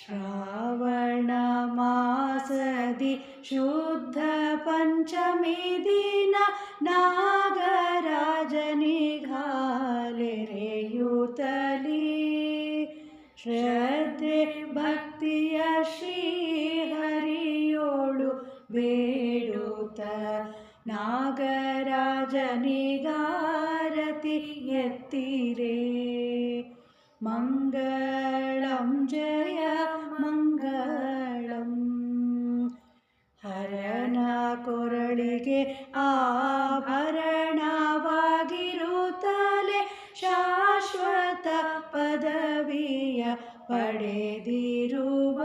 ಶ್ರಾವಣ ಮಾಸದಿ ಶುದ್ಧ ಪಂಚಮಿ ದಿನ ನಾಗರಾಜನಿಗಾಲೆರೆಯುತ್ತಲಿ ಶ್ರದ್ಧೆ ಭಕ್ತಿಯ ಶ್ರೀಹರಿಯೋಳು ಬೇಡುತ್ತ ನಾಗರಾಜನಿಗಾರತಿ ಎತ್ತಿರೇ ಮಂಗಳಂ ಜಯ ಆಭರಣವಾಗಿರುತ್ತಲೇ ಶಾಶ್ವತ ಪದವಿಯ ಪಡೆದಿರುವ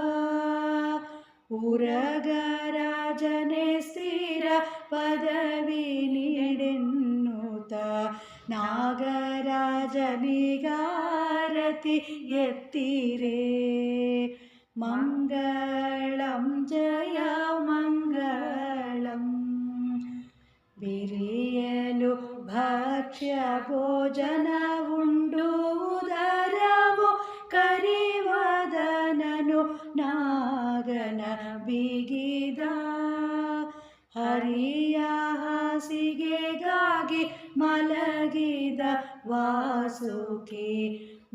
ಉರಗರಾಜನೆ ಸ್ಥಿರ ಪದವಿ ನೀಡೆನ್ನುತ್ತ ನಾಗರಾಜನಿಗಾರತಿ ಎತ್ತಿರೇ ಮಂಗಳಂ ಜಯ ಭಕ್ಷ್ಯ ಭೋಜನ ಉಂಡು ಉದರವು ಕರಿವದನನು ನಾಗನ ಬಿಗಿದ. ಹರಿಯ ಹಾಸಿಗೆಗಾಗಿ ಮಲಗಿದ ವಾಸುಕಿ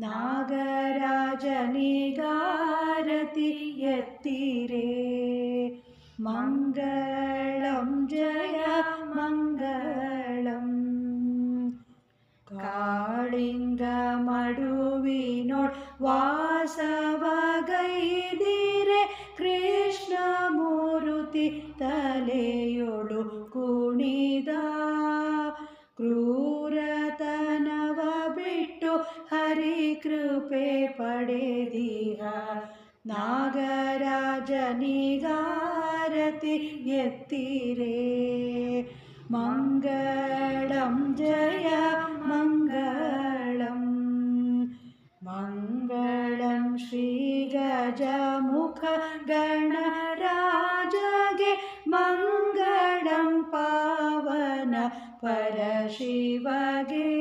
ನಾಗರಾಜನಿಗಾರತಿ ಎತ್ತಿರೇ. ಮಂಗಳಂ ಜಯ ಮಂಗಳಂ ಕಾಳಿಂಗ ಮಡುವಿನೋಡ್ ವಾಸವಗೈದಿರೆ ಕೃಷ್ಣ ಮೂರುತಿ ತಲೆಯೊಳು ಕುಣಿದ. ಕ್ರೂರತನವ ಬಿಟ್ಟು ಹರಿ ಕೃಪೆ ಪಡೆದಿಹ ನಾಗರಾಜನಿಗಾರತಿ ಎತ್ತಿರೇ. ಮಂಗಳಂ ಜಯ जख गणराजगे मङ्गलं पावन परशिवगे।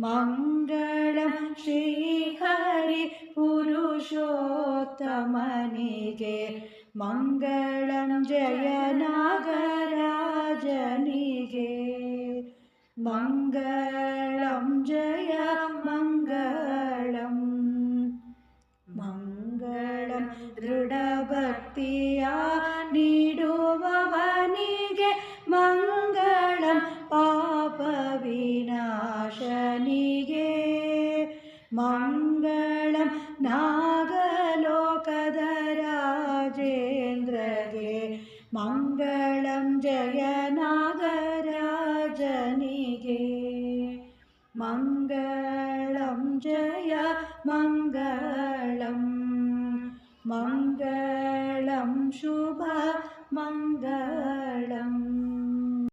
मङ्गलं श्रीहरि पुरुषोत्तमनिगे। मङ्गलं जयनागराजनिगे। मङ्गलं जय ಮಂಗಳಂ ದೃಢಭಕ್ತಿಯ ನೀಡುವವನಿಗೆ ಮಂಗಳಂ ಪಾಪ ವಿನಾಶನಿಗೆ ಮಂಗಳಂ ನಾಗಲೋಕದ ರಾಜೇಂದ್ರಗೆ ಮಂಗಳಂ ಜಯ ನಾಗರಾಜನಿಗೆ ಮಂಗಳಂ ಜಯ ಮಂಗಳಂ मङ्गलं शुभ मङ्गलम्